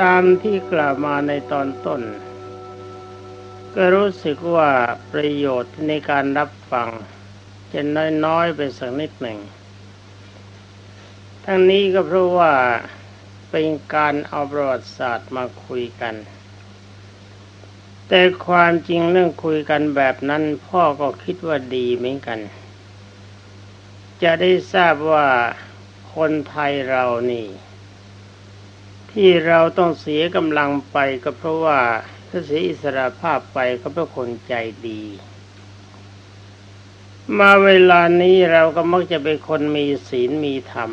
ตามที่กล่าวมาในตอนต้น ก็รู้สึกว่าประโยชน์ในการรับฟังจะน้อยๆไปสักนิดหนึ่ง ทั้งนี้ก็เพราะว่าเป็นการเอาประวัติศาสตร์มาคุยกัน แต่ความจริงเรื่องคุยกันแบบนั้นพ่อก็คิดว่าดีเหมือนกัน จะได้ทราบว่าคนไทยเรานี่ ที่เราต้องเสียกำลังไปก็เพราะว่าถ้าเสียอิสระภาพไปก็เพราะคนใจดี มาเวลานี้เราก็มักจะเป็นคนมีศีลมีธรรม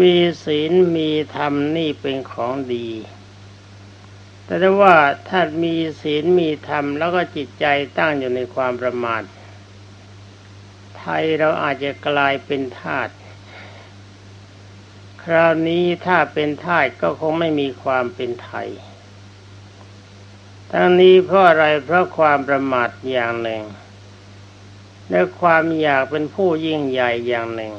มีศีลมีธรรมนี่เป็นของดี แต่ว่าถ้ามีศีลมีธรรมแล้วก็จิตใจตั้งอยู่ในความประมาทไทยเราอาจจะกลายเป็นทาส คราวนี้ถ้าเป็นทาสก็คงไม่มีความเป็นไทย ทั้งนี้เพราะอะไรเพราะความประมาทอย่างหนึ่ง และความอยากเป็นผู้ยิ่งใหญ่อย่างหนึ่ง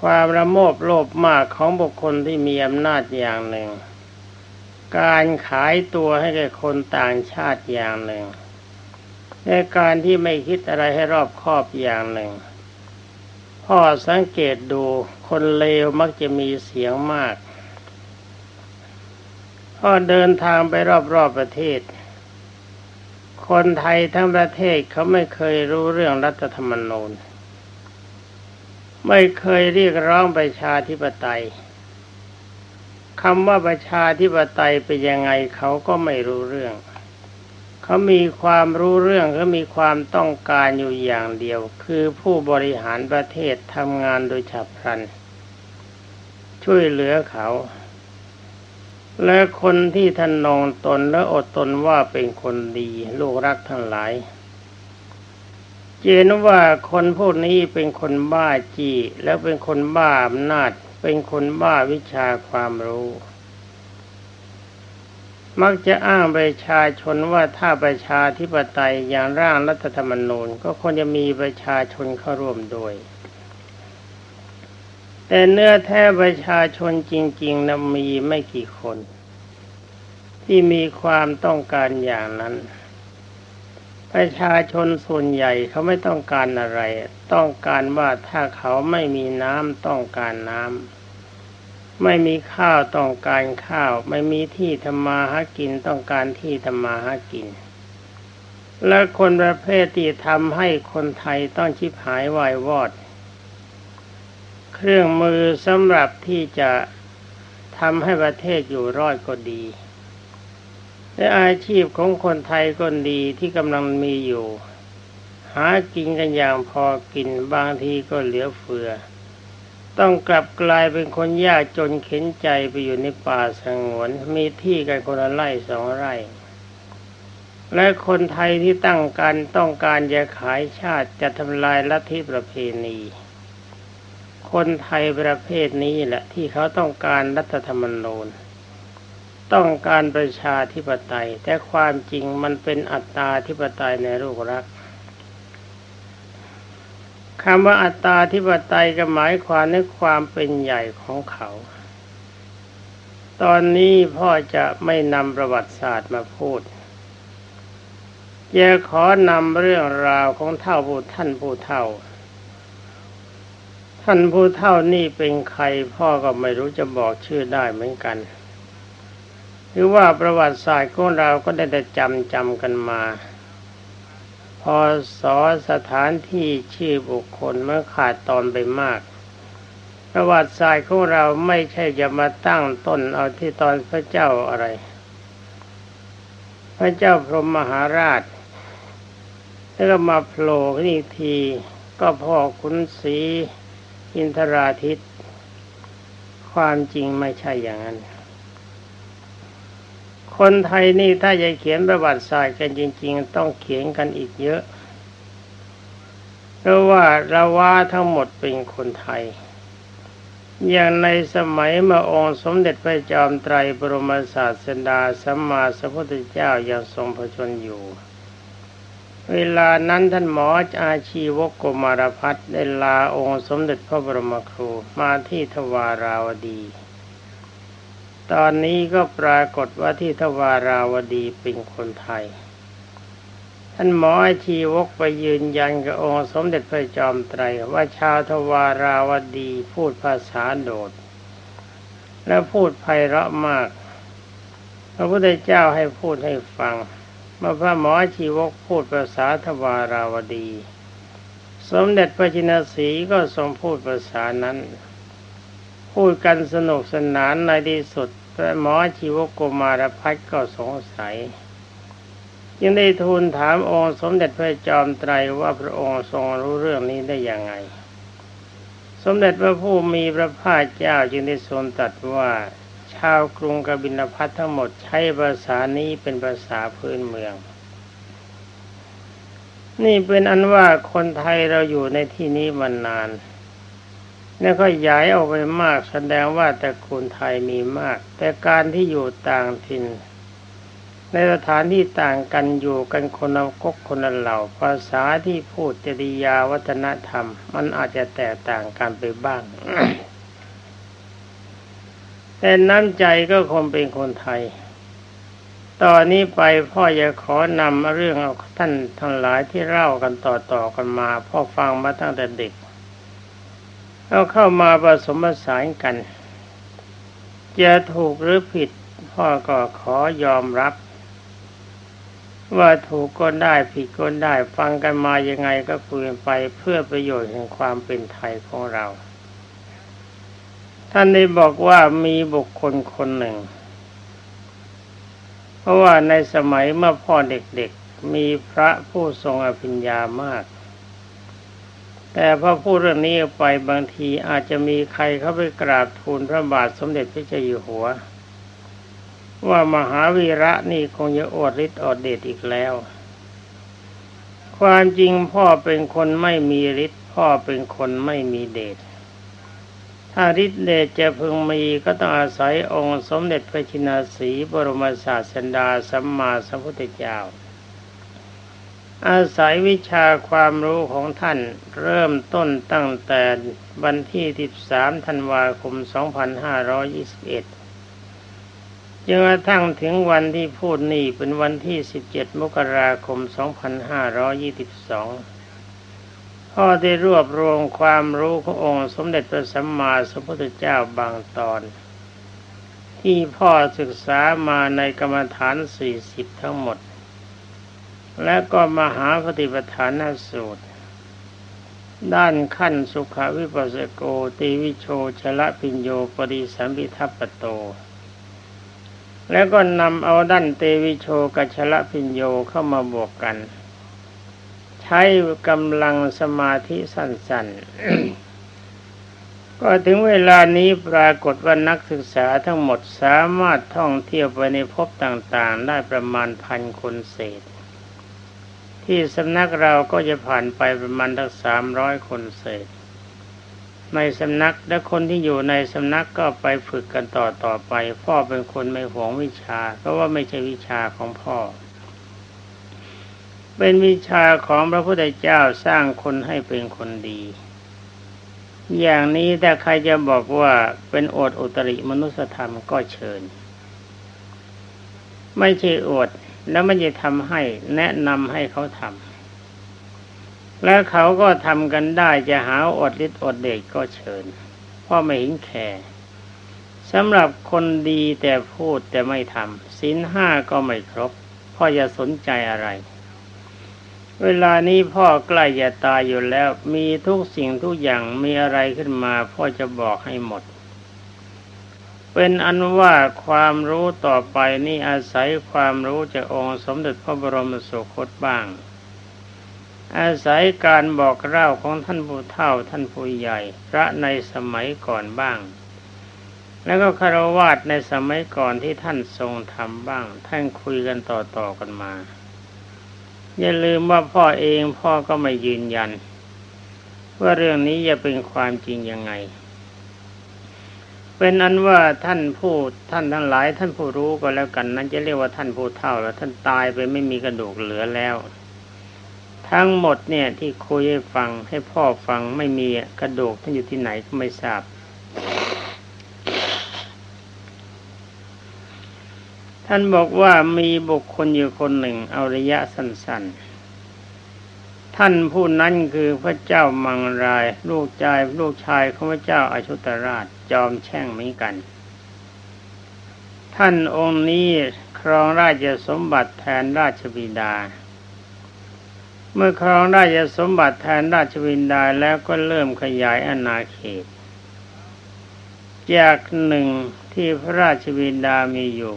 ความระโมบโลภมากของบุคคลที่มีอำนาจอย่างหนึ่ง การขายตัวให้แก่คนต่างชาติอย่างหนึ่งและการที่ไม่คิดอะไรให้รอบคอบอย่างหนึ่ง พ่อสังเกตดูคนเลวมักจะมีเสียงมาก พ่อเดินทางไปรอบๆประเทศ คนไทยทั้งประเทศเขาไม่เคยรู้เรื่องรัฐธรรมนูญ ไม่เคยเรียกร้องประชาธิปไตยคำว่าประชาธิปไตยเป็นยังไงเขาก็ไม่รู้เรื่อง เขามีความรู้เรื่องเขามีความต้องการอยู่อย่างเดียว คือผู้บริหารประเทศทำงานโดยฉับพลัน ช่วยเหลือเขา และคนที่ท่านนองตนและอดตนว่าเป็นคนดีลูกรักทั้งหลาย เจนว่าคนพวกนี้เป็นคนบ้าจี้แล้วเป็นคนบ้าอำนาจ เป็นคนบ้าวิชาความรู้ มักจะอ้างประชาชนว่าถ้าประชาธิปไตยอย่างร่างรัฐธรรมนูญ ก็ควรจะมีประชาชนเข้าร่วมด้วย แต่เนื้อแท้ประชาชนจริงๆนะมีไม่กี่คน ที่มีความต้องการอย่างนั้น ประชาชนส่วนใหญ่เขาไม่ต้องการอะไร ต้องการว่าถ้าเขาไม่มีน้ำต้องการน้ำ ไม่มีข้าวต้องการข้าว ไม่มีที่ทำมาหากินต้องการที่ทำมาหากิน และคนประเภทที่ทำให้คนไทยต้องชิบหายวายวอด เครื่องมือสำหรับที่จะทำให้ประเทศอยู่รอดก็ดีและอาชีพของคนไทยก็ดีที่กำลังมีอยู่ หากินกันอย่างพอกินบางทีก็เหลือเฟือ ต้องกลับกลายเป็นคนยากจนเข็นใจไปอยู่ในป่าสงวน มีที่กันคนละไร่สองไร่ และคนไทยที่ตั้งการต้องการจะขายชาติจะทำลายลัทธิประเพณี คนไทยประเภทนี้แหละที่เขาต้องการรัฐธรรมนูญต้องการประชาธิปไตย แต่ความจริงมันเป็นอัตตาธิปไตยในรูปรัก คำว่าอัตตาธิปไตยก็หมายความในความเป็นใหญ่ของเขา ตอนนี้พ่อจะไม่นำประวัติศาสตร์มาพูดจะขอนำเรื่องราวของเท่าผู้ท่านผู้เท่า ท่านผู้เท่านี่เป็นใครพ่อก็ไม่รู้จะบอกชื่อได้เหมือนกัน หรือว่าประวัติศาสตร์ของเราก็ได้แต่จำจำกันมา พอสอสถานที่ชื่อบุคคลเมื่อขาดตอนไปมาก ประวัติศาสตร์ของเราไม่ใช่จะมาตั้งต้นเอาที่ตอนพระเจ้าอะไร พระเจ้าพรหมมหาราช แล้วก็มาโผล่ขึ้นอีกทีก็พ่อขุนศรีอินทราทิต ความจริงไม่ใช่อย่างนั้น คนไทยนี่ถ้าจะเขียนประวัติศาสตร์กันจริง ๆ ต้องเขียนกันอีกเยอะ เพราะว่าเราว่าทั้งหมดเป็นคนไทย อย่างในสมัยมาองค์สมเด็จพระจอมไตรบรมศาสดาสัมมาสัมพุทธเจ้ายังทรงพระชนอยู่ เวลานั้นท่านหมออาชีวกโกมารพัฒได้ลาองค์สมเด็จพระบรมครูมาที่ทวาราวดี ตอนนี้ก็ปรากฏว่าที่ทวาราวดีเป็นคนไทย ท่านหมอชีวกไปยืนยันกับองค์สมเด็จพระจอมไตรว่าชาวทวาราวดีพูดภาษาโดด และพูดไพเราะมาก พระพุทธเจ้าให้พูดให้ฟังเมื่อพระหมอชีวกพูดภาษาทวาราวดี สมเด็จพระจินสีก็ทรงพูดภาษานั้นพูดกันสนุกสนานในที่สุด พระหมอชีวกโกมารพัฒก็สงสัย จึงได้ทูลถามองค์สมเด็จพระจอมไตรว่าพระองค์ทรงรู้เรื่องนี้ได้อยังไง สมเด็จพระผู้มีพระภาคเจ้าจึงได้ทรงตรัสว่า ชาวกรุงกบิลพัททั้งหมดใช้ภาษานี้เป็นภาษาพื้นเมือง นี่เป็นอันว่าคนไทยเราอยู่ในที่นี้มานาน แล้วก็ย้ายออกไปมากแสดงว่าแต่คนไทยมีมาก แต่การที่อยู่ต่างถิ่น ในสถานที่ต่างกันอยู่กันคนละกกคนละเหล่า ภาษาที่พูดจริยาวัฒนธรรม มันอาจจะแตกต่างกันไปบ้าง แต่น้ำใจก็คงเป็นคนไทยตอนนี้ไปพ่อจะขอนำเรื่องเอาท่านทั้งหลายที่เล่ากันต่อๆกันมา พ่อฟังมาตั้งแต่เด็ก เอาเข้ามาผสมผสานกันจะถูกหรือผิดพ่อก็ขอยอมรับ ว่าถูกก็ได้ผิดก็ได้ฟังกันมายังไงก็คุยกันไปเพื่อประโยชน์แห่งความเป็นไทยของเรา ท่านได้บอกว่ามีบุคคลคนหนึ่ง เพราะว่าในสมัยเมื่อพ่อเด็กๆมีพระผู้ทรงอภิญญามาก แต่พอพูดเรื่องนี้ไปบางทีอาจจะมีใครเข้าไปกราบทูลพระบาทสมเด็จพระเจ้าอยู่หัว ว่ามหาวีระนี่คงจะอดฤทธิ์อดเดชอีกแล้ว ความจริงพ่อเป็นคนไม่มีฤทธิ์พ่อเป็นคนไม่มีเดชถ้าฤทธิเดชจะพึงมีก็ต้องอาศัยองค์สมเด็จพระชินาสีบรมศาสดาสัมมาสัมพุทธเจ้า อาศัยวิชาความรู้ของท่านเริ่มต้นตั้งแต่วันที่ 13 ธันวาคม 2521จนกระทั่งถึงวันที่พูดนี่เป็นวันที่ 17 มกราคม 2522 พ่อได้รวบรวมความรู้ขององค์สมเด็จพระสัมมาสัมพุทธเจ้าบางตอน ที่พ่อศึกษามาในกรรมฐาน 40 ทั้งหมด และก็มหาปฏิปทานสูตร ด้านขั้นสุขวิปัสสโกตีวิโชชละปิญโยปริสัมพิทัปปโต แล้วก็นำเอาด้านเตวิโชกัชละพิญโยเข้ามาบวกกัน ใช้กำลังสมาธิสั้นๆก็ถึงเวลานี้ปรากฏว่านักศึกษาทั้งหมดสามารถท่องเที่ยวไปในภพต่างๆ ได้ประมาณพันคนเศษ ที่สำนักเราก็จะผ่านไปประมาณทั้งสามร้อยคนเศษ ในสำนักและคนที่อยู่ในสำนักก็ไปฝึกกันต่อต่อไป พ่อเป็นคนไม่หวงวิชา เพราะว่าไม่ใช่วิชาของพ่อ เป็นวิชาของพระพุทธเจ้าสร้างคนให้เป็นคนดี อย่างนี้ถ้าใครจะบอกว่าเป็นอดอุตริมนุสธรรมก็เชิญ ไม่ใช่อด แล้วไมันจะทำให้แนะนำให้เขาทำและเขาก็ทำกันได้จะหาอดฤทธิ์อดเดชก็เชิญเพราะไม่ห็นแคร์สำหรับคนดีแต่พูดแต่ไม่ทำศีลห้าก็ไม่ครบ พ่อจะสนใจอะไร เวลานี้พ่อใกล้จะตายอยู่แล้ว มีทุกสิ่งทุกอย่างมีอะไรขึ้นมา พ่อจะบอกให้หมด เป็นอันว่าความรู้ต่อไปนี่อาศัยความรู้จากองค์สมเด็จพระบรมสุคตบ้าง อาศัยการบอกเล่าของท่านผู้เฒ่าท่านผู้ใหญ่ พระในสมัยก่อนบ้าง แล้วก็คารวาสในสมัยก่อนที่ท่านทรงทำบ้าง ท่านคุยกันต่อๆกันมา อย่าลืมว่าพ่อเองพ่อก็ไม่ยืนยัน ว่าเรื่องนี้จะเป็นความจริงยังไง เป็นอันว่าท่านผู้ท่านทั้งหลาย ท่านผู้รู้ก็แล้วกัน นั้นจะเรียกว่าท่านผู้เฒ่าแล้ว ท่านตายไปไม่มีกระดูกเหลือแล้ว ทั้งหมดเนี่ยที่คุยให้ฟังให้พ่อฟังไม่มีกระดูกท่านอยู่ที่ไหนก็ไม่ทราบท่านบอกว่ามีบุคคลอยู่คนหนึ่งเอาระยะสั้นๆ ท่านผู้นั้นคือพระเจ้ามังราย ลูกชายลูกชายของพระเจ้าอาชุตราช จอมแช่งเหมือนกัน ท่านองค์นี้ครองราชสมบัติแทนราชบิดา เมื่อครองราชสมบัติแทนราชบิดาแล้วก็เริ่มขยายอาณาเขต จากหนึ่งที่พระราชบิดามีอยู่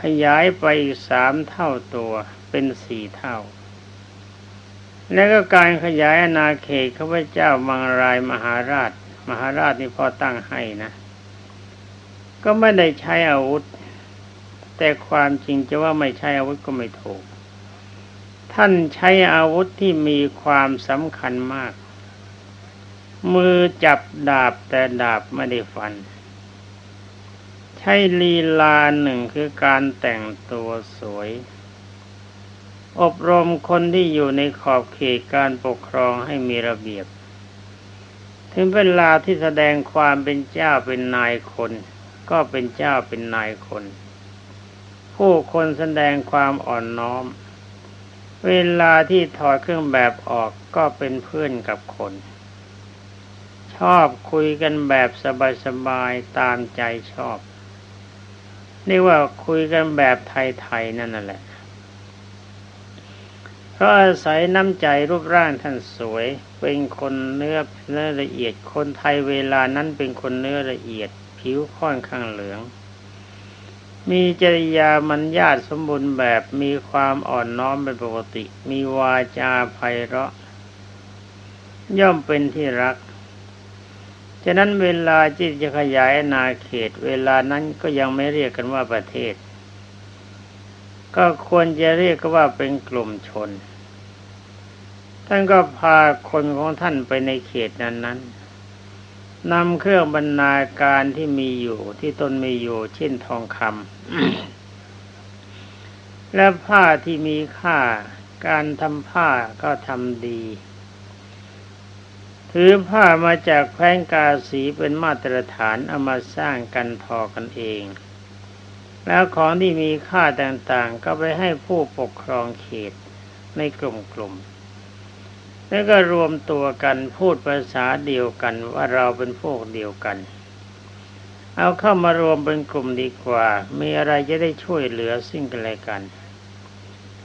ขยายไปอีกสามเท่าตัวเป็นสี่เท่า แล้วก็การขยายอาณาเขตข้าพเจ้ามังรายมหาราช มหาราชนี่พ่อตั้งให้นะ ก็ไม่ได้ใช้อาวุธ แต่ความจริงจะว่าไม่ใช้อาวุธก็ไม่ถูก ท่านใช้อาวุธที่มีความสำคัญมาก มือจับดาบแต่ดาบไม่ได้ฟัน ใช้ลีลาหนึ่งคือการแต่งตัวสวยอบรมคนที่อยู่ในขอบเขตการปกครองให้มีระเบียบ ถึงเวลาที่แสดงความเป็นเจ้าเป็นนายคน ก็เป็นเจ้าเป็นนายคน ผู้คนแสดงความอ่อนน้อม เวลาที่ถอดเครื่องแบบออกก็เป็นเพื่อนกับคน ชอบคุยกันแบบสบายๆตามใจชอบเรียกว่าคุยกันแบบไทยๆนั่นแหละ เพราะอาศัยน้ำใจรูปร่างท่านสวย เป็นคนเนื้อเนื้อละเอียด คนไทยเวลานั้นเป็นคนเนื้อละเอียด ผิวค่อนข้างเหลือง มีจริยามัญญาตสมบูรณ์แบบมีความอ่อนน้อมเป็นปกติ มีวาจาไพเราะ ย่อมเป็นที่รักฉะนั้นเวลาที่จะขยายอาณาเขต เวลานั้นก็ยังไม่เรียกกันว่าประเทศ ก็ควรจะเรียกก็ว่าเป็นกลุ่มชน ท่านก็พาคนของท่านไปในเขตนั้นๆนนำเครื่องบรรณาการที่มีอยู่ที่ตนมีอยู่เช่นทองคำและผ้าที่มีค่าการทำผ้าก็ทำดี ถือผ้ามาจากแคว้นกาสีเป็นมาตรฐานเอามาสร้างกันทอกันเอง แล้วของที่มีค่าต่างๆ ก็ไปให้ผู้ปกครองเขตในกลุ่มๆ แล้วก็รวมตัวกันพูดภาษาเดียวกันว่าเราเป็นพวกเดียวกัน เอาเข้ามารวมเป็นกลุ่มดีกว่า มีอะไรจะได้ช่วยเหลือซึ่งกันและกัน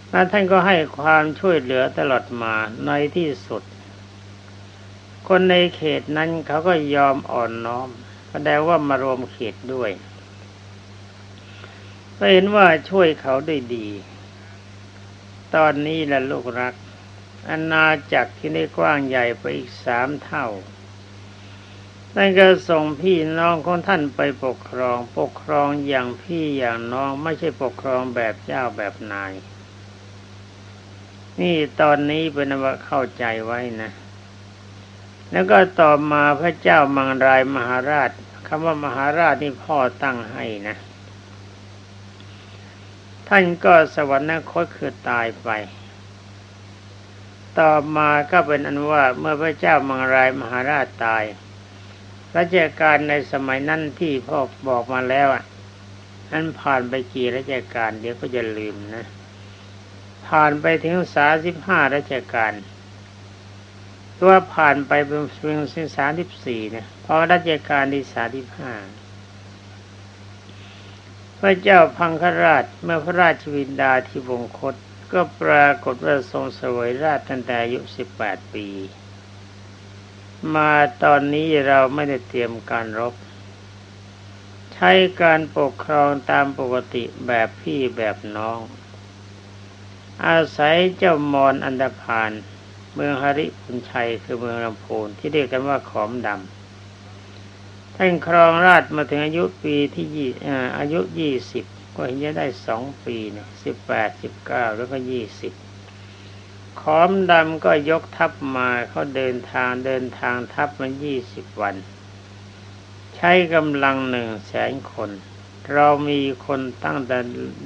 แล้วท่านก็ให้ความช่วยเหลือตลอดมาในที่สุด คนในเขตนั้นเขาก็ยอมอ่อนน้อมแสดงว่ามารวมเขตด้วย ก็เห็นว่าช่วยเขาได้ดี ตอนนี้แหละลูกรักอาณาจักรที่ได้กว้างใหญ่ไปอีกสามเท่าท่านก็ส่งพี่น้องของท่านไปปกครอง ปกครองอย่างพี่อย่างน้องไม่ใช่ปกครองแบบเจ้าแบบนาย นี่ตอนนี้เป็นว่าเข้าใจไว้นะ แล้วก็ต่อมาพระเจ้ามังรายมหาราชคำว่ามหาราชนี่พ่อตั้งให้นะ ท่านก็สวรรคตคือตายไป ต่อมาก็เป็นอันว่าเมื่อพระเจ้ามังรายมหาราชตายรัชกาลในสมัยนั้นที่พ่อบอกมาแล้วอะนั้นผ่านไปกี่รัชกาลเดี๋ยวก็จะลืมนะ ผ่านไปถึงสาสิบห้ารัชกาลตัวผ่านไปเป็นเพียงสิ้นสามสิบสี่เนี่ยพอรัชกาลที่สาสิบห้า พระเจ้าพังคราชเมื่อพระราชวินดาที่วงคต ก็ปรากฏว่าทรงสวยราชตั้งแต่อายุสิบแปดปี มาตอนนี้เราไม่ได้เตรียมการรบ ใช้การปกครองตามปกติแบบพี่แบบน้อง อาศัยเจ้ามอนอันดพานเมืองฮาริพุนชัยคือเมืองลำพูนที่เรียกกันว่าขอมดำ ท่านครองราชมาถึงอายุปีที่ยี่อายุยี่สิบก็เห็นจะได้สองปีเนี่ยสิบแปดสิบเก้าแล้วก็ยี่สิบขอมดำก็ยกทัพมาเขาเดินทางเดินทางทัพมายี่สิบวัน ใช้กำลังหนึ่งแสนคน เรามีคนตั้งแต่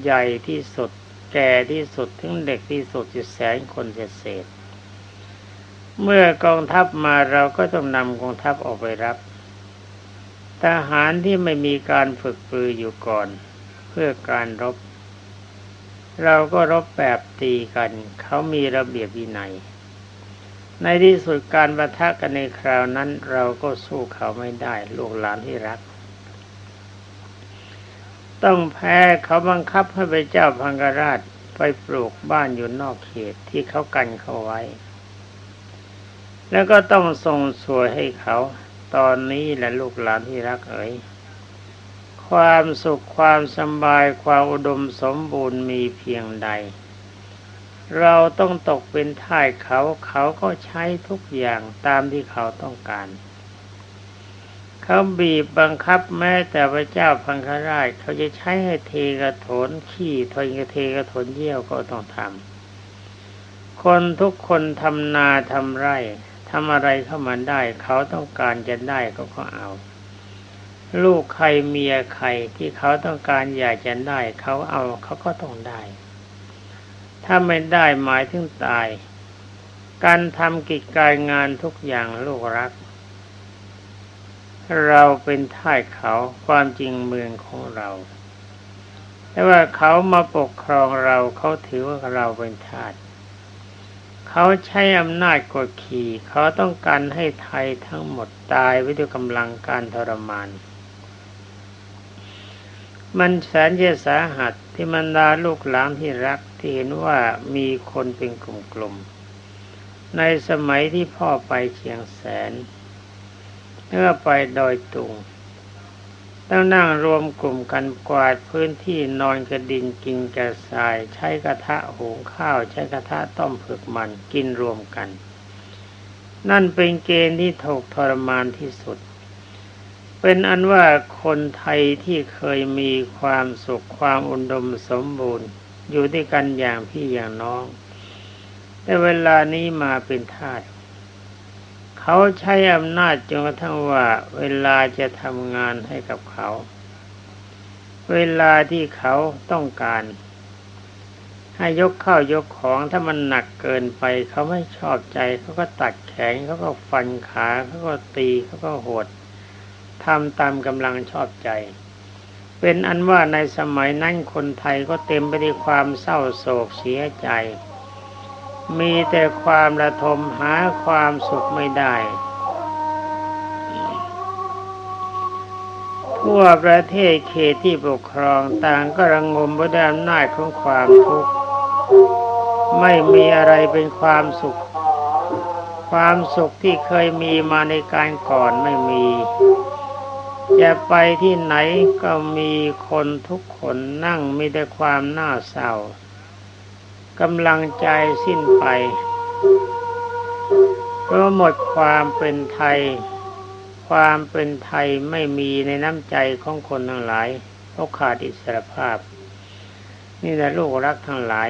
ใหญ่ที่สุด แก่ที่สุดถึงเด็กที่สุดจะแสนคนเศษ เมื่อกองทัพมาเราก็ต้องนำกองทัพออกไปรับ ทหารที่ไม่มีการฝึกปรืออยู่ก่อน เพื่อการรบ เราก็รบแบบตีกัน เขามีระเบียบวินัย ในที่สุดการประทะกันในคราวนั้น เราก็สู้เขาไม่ได้ลูกหลานที่รัก ต้องแพ้เขาบังคับให้ไปเจ้าพังกราชไปปลูกบ้านอยู่นอกเขตที่เขากันเขาไว้ แล้วก็ต้องส่งสวยให้เขา ตอนนี้แหละลูกหลานที่รักเอ๋ยความสุขความสบายความอุดมสมบูรณ์มีเพียงใด เราต้องตกเป็นท่ายเขาเขาก็ใช้ทุกอย่างตามที่เขาต้องการ เขาบีบบังคับแม้แต่พระเจ้าพังคราชเขาจะใช้ให้เทกระโถนขี้ทนกระเทกระโถนเยี่ยวก็ต้องทำคนทุกคนทำนาทำไร่ ทำอะไรเข้ามาได้ เขาต้องการจะได้เขาก็เอา ลูกใครเมียใครที่เขาต้องการอยากจะได้ เขาเอาเขาก็ต้องได้ ถ้าไม่ได้หมายถึงตาย การทำกิจการงานทุกอย่างลูกรัก เราเป็นท่ายเขาความจริงเมืองของเราแต่ว่าเขามาปกครองเราเขาถือว่าเราเป็นทาส เขาใช้อำนาจกดขี่ เขาต้องการให้ไทยทั้งหมดตายว้ด้วยกำลังการทรมาน มันแสนจะสาหัสที่มันดาลูกหลานที่รักที่เห็นว่ามีคนเป็นกลุ่มๆในสมัยที่พ่อไปเชียงแสนเมื่อไปดอยตุง ต้องนั่งรวมกลุ่มกันกวาดพื้นที่นอนกระดินกินกระสาย ใช้กระทะหุงข้าว ใช้กระทะต้มผึกมันกินรวมกัน นั่นเป็นเกณฑ์ที่ถูกทรมานที่สุด เป็นอันว่าคนไทยที่เคยมีความสุขความอุดมสมบูรณ์ อยู่ด้วยกันอย่างพี่อย่างน้อง แต่เวลานี้มาเป็นทาส เขาใช้อำนาจจนกระทั่งว่าเวลาจะทำงานให้กับเขา เวลาที่เขาต้องการ ให้ยกข้าวยกของถ้ามันหนักเกินไป เขาไม่ชอบใจเขาก็ตัดแขนเขาก็ฟันขาเขาก็ตีเขาก็โหดทำตามกำลังชอบใจ เป็นอันว่าในสมัยนั้นคนไทยก็เต็มไปด้วยความเศร้าโศกเสียใจ มีแต่ความระทมหาความสุขไม่ได้ ทั่วประเทศเขตที่ปกครองต่างก็ระงมบด้วยอำนาจของความทุกข์ ไม่มีอะไรเป็นความสุข ความสุขที่เคยมีมาในการก่อนไม่มี จะไปที่ไหนก็มีคนทุกคนนั่งมีแต่ความน่าเศร้า กำลังใจสิ้นไปเพราะหมดความเป็นไทย ความเป็นไทยไม่มีในน้ำใจของคนทั้งหลายเพราะขาดอิสรภาพ นี่แหละลูกรักทั้งหลาย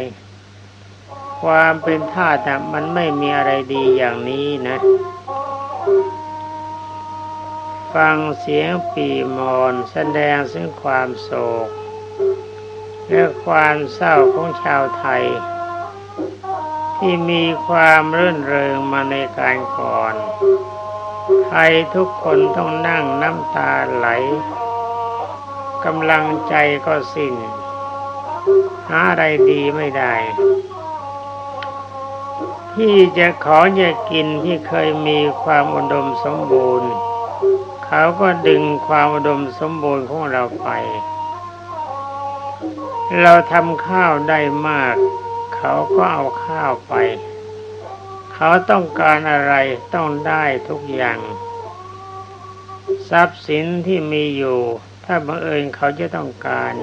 ความเป็นทาสมันไม่มีอะไรดีอย่างนี้นะ ฟังเสียงปีมอนแสดงซึ่งความโศกและความเศร้าของชาวไทย ที่มีความรื่นเริงมาในการก่อนใครทุกคนต้องนั่งน้ำตาไหลกำลังใจก็สิ้น หาอะไรดีไม่ได้ ที่จะขอจะกินที่เคยมีความอุดมสมบูรณ์ เขาก็ดึงความอุดมสมบูรณ์ของเราไป เราทำข้าวได้มาก เขาก็เอาข้าวไป เขาต้องการอะไรต้องได้ทุกอย่าง ทรัพย์สินที่มีอยู่ ถ้าบังเอิญเขาจะต้องการ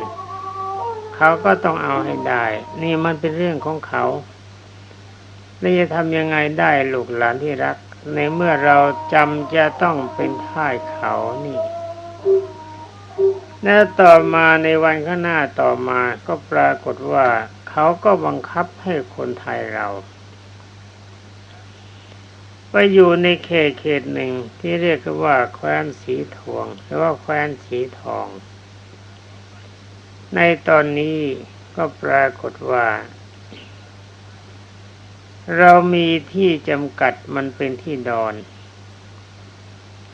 เขาก็ต้องเอาให้ได้ นี่มันเป็นเรื่องของเขาแล้จะทำยังไงได้ลูกหลานที่รัก ในเมื่อเราจำจะต้องเป็นท่ายเขานี่และต่อมาในวันข้างหน้าต่อมาก็ปรากฏว่า เขาก็บังคับให้คนไทยเรา ไปอยู่ในเขตเขตหนึ่งที่เรียกว่าแคว้นสีทอง หรือว่าแคว้นสีทอง ในตอนนี้ก็ปรากฏว่า เรามีที่จำกัดมันเป็นที่ดอน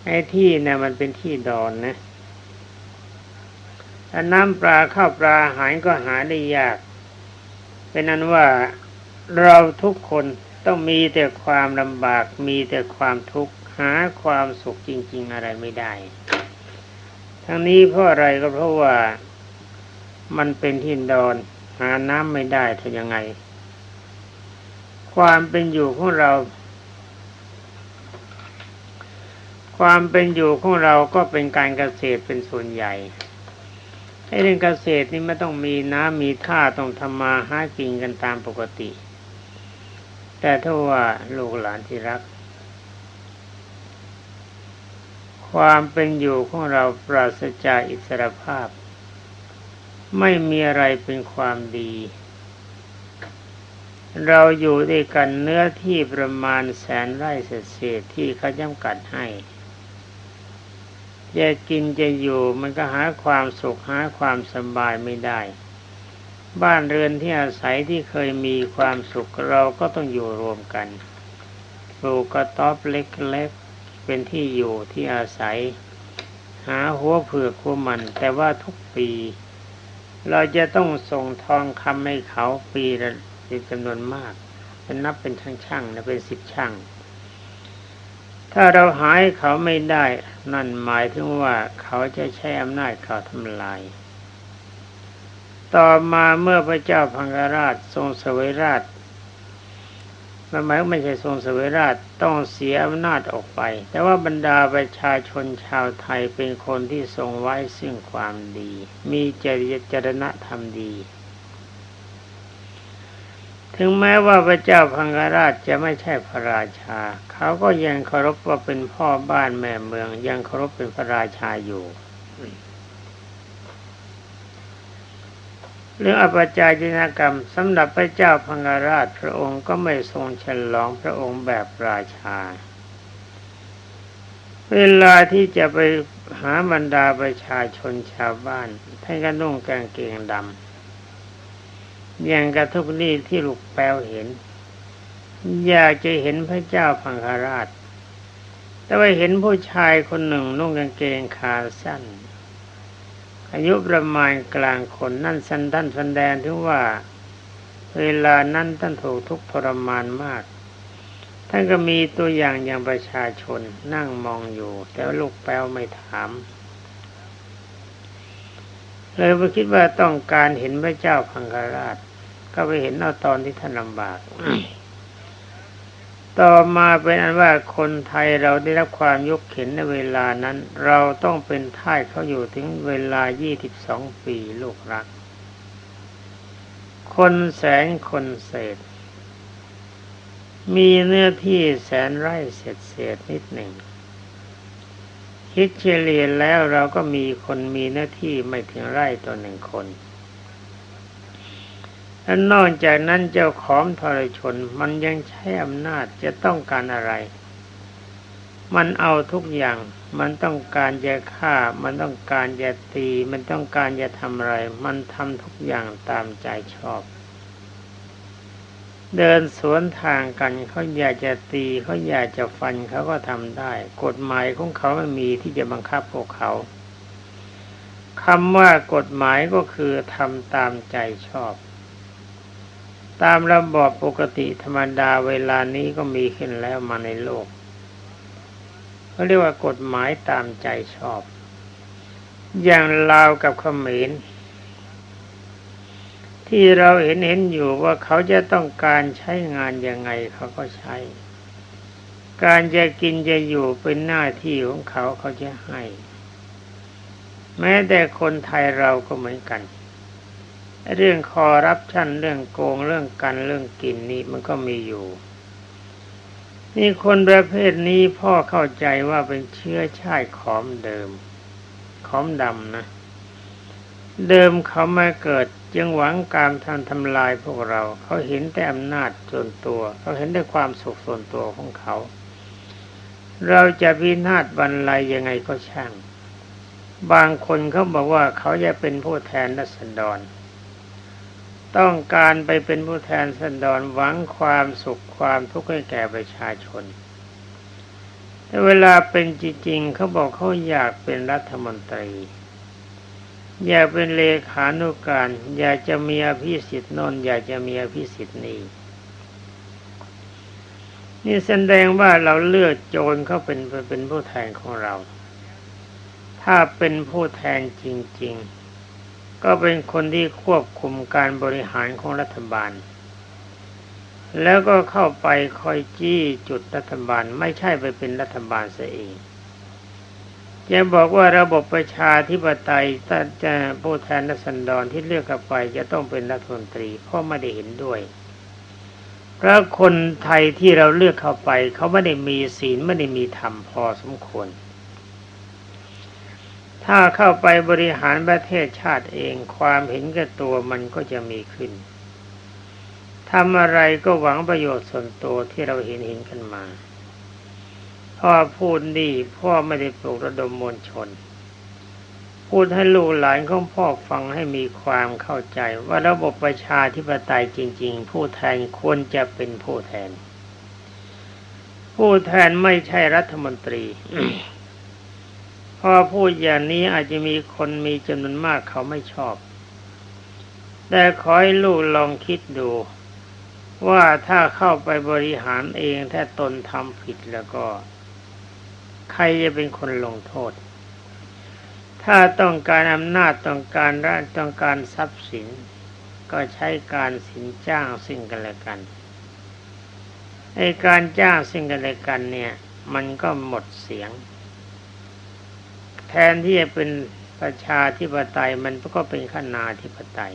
ไอ้ที่นะมันเป็นที่ดอนนะถ้าน้ำปลาข้าวปลาอาหารก็หาได้ยาก เป็นนั้นว่าเราทุกคนต้องมีแต่ความลำบากมีแต่ความทุกข์หาความสุขจริง ๆ อะไรไม่ได้ ทั้งนี้เพราะอะไรก็เพราะว่ามันเป็นที่ดอนหาน้ำไม่ได้ทำยังไง ความเป็นอยู่ของเรา ความเป็นอยู่ของเราก็เป็นการเกษตรเป็นส่วนใหญ่ ให้เรื่องเกษตรนี่ไม่ต้องมีน้ำมีท่าต้องทำมาหากินกันตามปกติ แต่ถ้าว่าลูกหลานที่รัก ความเป็นอยู่ของเราปราศจากอิสรภาพ ไม่มีอะไรเป็นความดี เราอยู่ด้วยกันเนื้อที่ประมาณแสนไร่เศษที่เขาจำกัดให้ จะกินจะอยู่มันก็หาความสุขหาความสบายไม่ได้ บ้านเรือนที่อาศัยที่เคยมีความสุขเราก็ต้องอยู่รวมกันปลูกกระต๊อบเล็กๆเป็นที่อยู่ที่อาศัย หาหัวเผือกหัวมัน แต่ว่าทุกปี เราจะต้องส่งทองคำให้เขาปีละเป็นจำนวนมาก เป็นนับเป็นช่างๆนะเป็นสิบช่าง ถ้าเราหายเขาไม่ได้ นั่นหมายถึงว่าเขาจะใช้อำนาจเขาทำลาย ต่อมาเมื่อพระเจ้าพังกราชทรงเสวยราชมันหมายไม่ใช่ทรงเสวยราชต้องเสียอำนาจออกไป แต่ว่าบรรดาประชาชนชาวไทยเป็นคนที่ทรงไว้ซึ่งความดี มีจริยจรณธรรมดี ถึงแม้ว่าพระเจ้าพังกราชจะไม่ใช่พระราชา เขาก็ยังเคารพว่าเป็นพ่อบ้านแม่เมือง ยังเคารพเป็นพระราชาอยู่ เรื่องอปจายนกรรมสำหรับพระเจ้าพังกราชพระองค์ก็ไม่ทรงฉลองพระองค์แบบราชา เวลาที่จะไปหาบรรดาประชาชนชาวบ้านท่านก็นุ่งกางเกงดำ อย่างกระทุกนี่ที่ลูกแปวเห็น อยากจะเห็นพระเจ้าพังคราช แต่ว่าเห็นผู้ชายคนหนึ่งนุ่งกางเกงขาสั้น อายุประมาณกลางคนนั่นสันท่านแดงถึงว่า เวลานั้นท่านถูกทุกทรมานมาก ท่านก็มีตัวอย่างอย่างประชาชนนั่งมองอยู่ แต่ลูกแป้วไม่ถามเลยไปคิดว่าต้องการเห็นพระเจ้าพังคราช ก็ไปเห็นเอาตอนที่ท่านลำบาก ต่อมาเป็นอันว่าคนไทยเราได้รับความยกเข็นในเวลานั้น เราต้องเป็นท่ายเขาอยู่ถึงเวลา 22 ปีลูกรัก คนแสนคนเศษ มีเนื้อที่แสนไร่เศษเศษนิดหนึ่งคิดเฉลี่ยแล้วเราก็มีคนมีหน้าที่ไม่ถึงไร่ต่อหนึ่งคน และนอกจากนั้นเจ้าของทรชนมันยังใช้อำนาจจะต้องการอะไร มันเอาทุกอย่าง มันต้องการจะฆ่า มันต้องการจะตี มันต้องการจะทำอะไร มันทำทุกอย่างตามใจชอบ เดินสวนทางกันเขาอยากจะตีเขาอยากจะฟันเขาก็ทำได้ กฎหมายของเขาไม่มีที่จะบังคับพวกเขาคำว่ากฎหมายก็คือทำตามใจชอบ ตามระบอบปกติธรรมดาเวลานี้ก็มีขึ้นแล้วมาในโลกเขาเรียกว่ากฎหมายตามใจชอบ อย่างลาวกับเขมรที่เราเห็นเห็นอยู่ว่าเขาจะต้องการใช้งานยังไงเขาก็ใช้ การจะกินจะอยู่เป็นหน้าที่ของเขาเขาจะให้ แม้แต่คนไทยเราก็เหมือนกัน เรื่องคอรับชั่นเรื่องโกงเรื่องกันเรื่องกินนี่มันก็มีอยู่นี่คนประเภทนี้พ่อเข้าใจว่าเป็นเชื้อชาติขอมเดิม ขอมดำนะ เดิมเขามาเกิดจึงหวังการทำทำลายพวกเรา เขาเห็นแต่อำนาจส่วนตัว เขาเห็นแต่ความสุขส่วนตัวของเขา เราจะพินาศบรรลัยยังไงก็ช่าง บางคนเขาบอกว่าเขาจะเป็นผู้แทนรัษฎร ต้องการไปเป็นผู้แทนรัษฎรหวังความสุขความทุกข์ให้แก่ประชาชน แต่เวลาเป็นจริงๆเขาบอกเขาอยากเป็นรัฐมนตรี อยากเป็นเลขานุการ อยากจะมีอภิสิทธิ์นนอยากจะมีอภิสิทธิ์นี้นี่แสดงว่าเราเลือกโจรเขาเป็นเป็นผู้แทนของเรา ถ้าเป็นผู้แทนจริง ๆ ก็เป็นคนที่ควบคุมการบริหารของรัฐบาล แล้วก็เข้าไปคอยจี้จุดรัฐบาลไม่ใช่ไปเป็นรัฐบาลเสียเองจะบอกว่าระบบประชาธิปไตยถ้าจะผู้แทนรัศดรที่เลือกเข้าไปจะต้องเป็นรัฐมนตรีเพราะไม่ได้เห็นด้วยเพราะคนไทยที่เราเลือกเข้าไป เขาไม่ได้มีศีลไม่ได้มีธรรมพอสมควร ถ้าเข้าไปบริหารประเทศชาติเองความเห็นแก่ตัวมันก็จะมีขึ้นทำอะไรก็หวังประโยชน์ส่วนตัวที่เราเห็นเห็นกันมา พ่อพูดดีพ่อไม่ได้ปลุกระดมมวลชน พูดให้ลูกหลานของพ่อฟังให้มีความเข้าใจว่าระบบประชาธิปไตยจริง ๆ ผู้แทนควรจะเป็นผู้แทน ผู้แทนไม่ใช่รัฐมนตรี พอพูดอย่างนี้อาจจะมีคนมีจำนวนมากเขาไม่ชอบ แต่ขอให้ลูกลองคิดดู ว่าถ้าเข้าไปบริหารเองถ้าตนทำผิดแล้วก็ ใครจะเป็นคนลงโทษ ถ้าต้องการอำนาจต้องการรัฐต้องการทรัพย์สิน ก็ใช้การสินจ้างซึ่งกันและกันไอการจ้างซึ่งกันและกันเนี่ย มันก็หมดเสียง แทนที่จะเป็นประชาธิปไตยมันก็เป็นขนาธิปไตย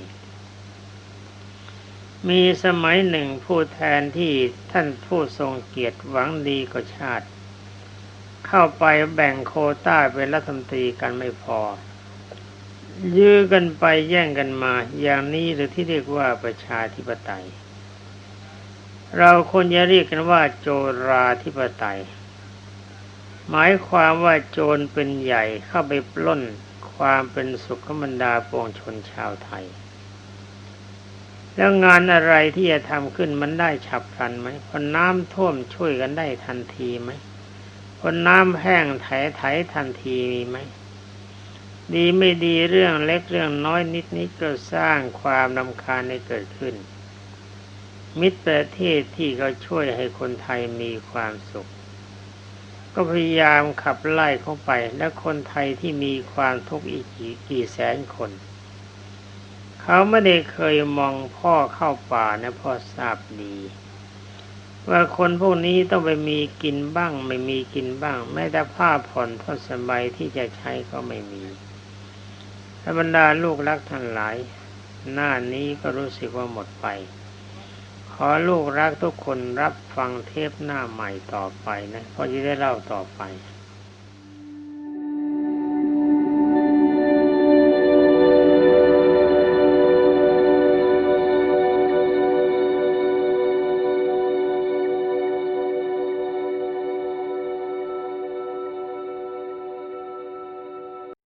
มีสมัยหนึ่งผู้แทนที่ท่านผู้ทรงเกียรติหวังดีกับชาติ เข้าไปแบ่งโคต้าเป็นรัฐมนตรีกันไม่พอ ยื้อกันไปแย่งกันมา อย่างนี้หรือที่เรียกว่าประชาธิปไตย เราควรจะเรียกกันว่าโจราธิปไตย หมายความว่าโจรเป็นใหญ่เข้าไปปล้นความเป็นสุขบรรดาปวงชนชาวไทย แล้วงานอะไรที่จะทำขึ้นมันได้ฉับพลันไหมพอน้ำท่วมช่วยกันได้ทันทีไหมคนน้ำแห้งไถไถทันทีมีไหมดีไม่ดีเรื่องเล็กเรื่องน้อยนิดนิดก็สร้างความรำคาญให้เกิดขึ้น มิตรประเทศที่เขาช่วยให้คนไทยมีความสุข ก็พยายามขับไล่เข้าไป และคนไทยที่มีความทุกข์อีกกี่กี่แสนคน เขาไม่ได้เคยมองพ่อเข้าป่านะพ่อทราบดีว่าคนพวกนี้ต้องไปมีกินบ้าง ไม่มีกินบ้าง แม้แต่ผ้าผ่อนทอดสบายที่จะใช้ก็ไม่มีธรรดาลูกรักท่านหลาย หน้านี้ก็รู้สึกว่าหมดไป ขอลูกรักทุกคนรับฟังเทปหน้าใหม่ต่อไปนะเพราะจะได้เล่าต่อไป